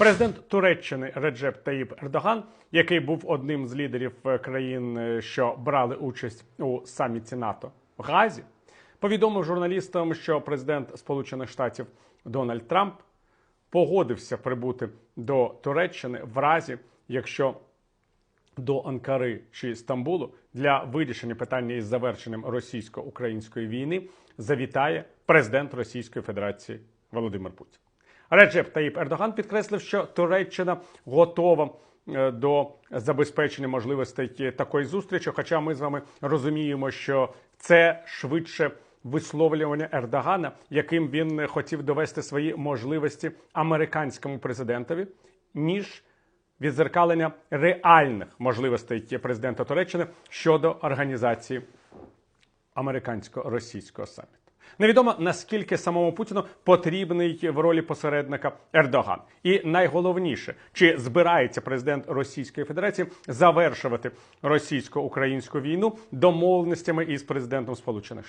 Президент Туреччини Реджеп Таїп Ердоган, який був одним з лідерів е, країн, е, що брали участь у саміті НАТО в Газі, повідомив журналістам, що президент Сполучених Штатів Дональд Трамп погодився прибути до Туреччини в разі, якщо до Анкари чи Стамбулу для вирішення питання із завершенням російсько-української війни завітає президент Російської Федерації Володимир Путін. Реджеп Таїп Ердоган підкреслив, що Туреччина готова е, до забезпечення можливостей такої зустрічі. Хоча ми з вами розуміємо, що це швидше висловлювання Ердогана, яким він хотів довести свої можливості американському президентові, ніж відзеркалення реальних можливостей президента Туреччини щодо організації американсько-російського саміту. Невідомо наскільки самому Путіну потрібний в ролі посередника Ердоган, і найголовніше, чи збирається президент Російської Федерації завершувати російсько-українську війну домовленостями із президентом Сполучених Штатів.